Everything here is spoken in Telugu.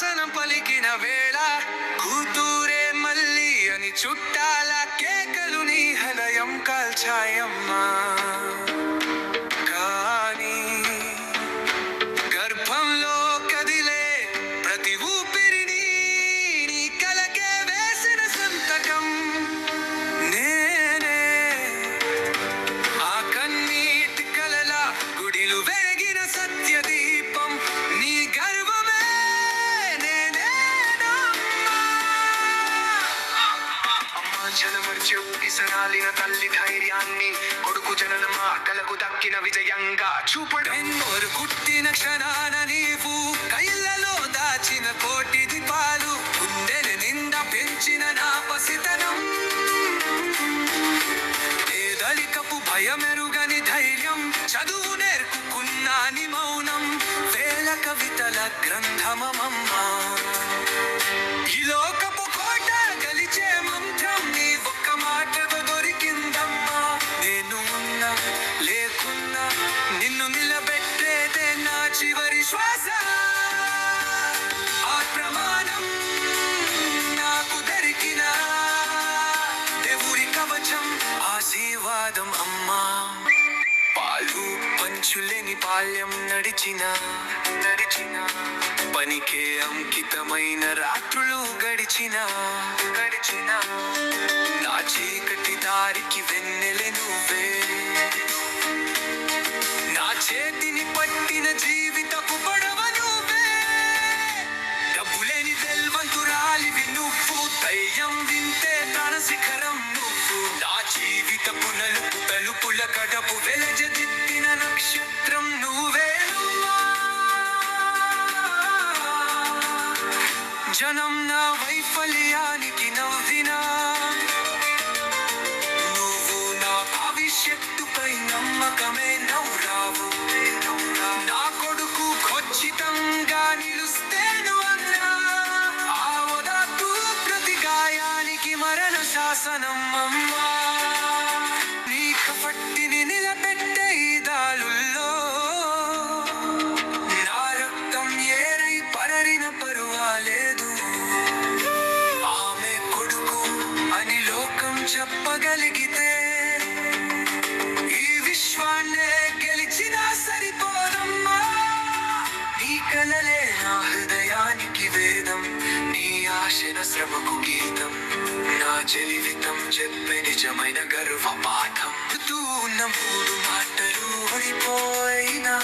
శాసనం పలికిన వేళ కూతురే మళ్ళీ అని చుట్టాల కేకలు నీ హృదయం కాల్చాయమ్మా అమ్మా జనమర్చు తల్లి ధైర్యాన్ని కొడుకు జననమా మాటలకు దక్కిన విజయంగా చూపడం. ఎన్నోరు కుట్టిన క్షణాన నీవు కైలలో దాచిన కోటి దీపాలు గుండెని నిండా పెంచిన నా పసితనం. పేదలికపు భయమెరుగని ధైర్యం చదువు నేర్చుకున్నాని మౌనం వేల కవితల గ్రంథమమ్మా ఈ లోకం చివరి శ్వాస ఆ ప్రమాణం నాకు దొరికిన. దేవుడి కవచం ఆశీర్వాదం అమ్మా. పాలు పంచులేని బాల్యం నడిచిన. నడిచిన. పనికే అంకితమైన రాత్రులు గడిచిన. గడిచిన. నా చీకటి దారికి వెన్నె కడపు వెలజదిత్తిన నక్షత్రం నువ్వే. జనం నా వైఫల్యానికి నవ్వినా. నువ్వు నా భవిష్యత్తుపై నమ్మకమే. గాయానికి శాసనం అమ్మా నీ కపట్టిని నిలబెట్టే ఈ దారుల్లో. నా రక్తం ఏరై పరరిన పరువాలేదు ఆమె కొడుకు అని లోకం చెప్పగలిగితే ఈ విశ్వాన్నే గెలిచినా సరిపోదమ్మా. నీ కలలే నా హృదయానికి వేదం నీ ఆశన శ్రమకు గీతం. జీవితం చెప్పే నిజమైన గర్వపాఠం. తూ నమ్ముడు మాటలు ఓడిపోయినా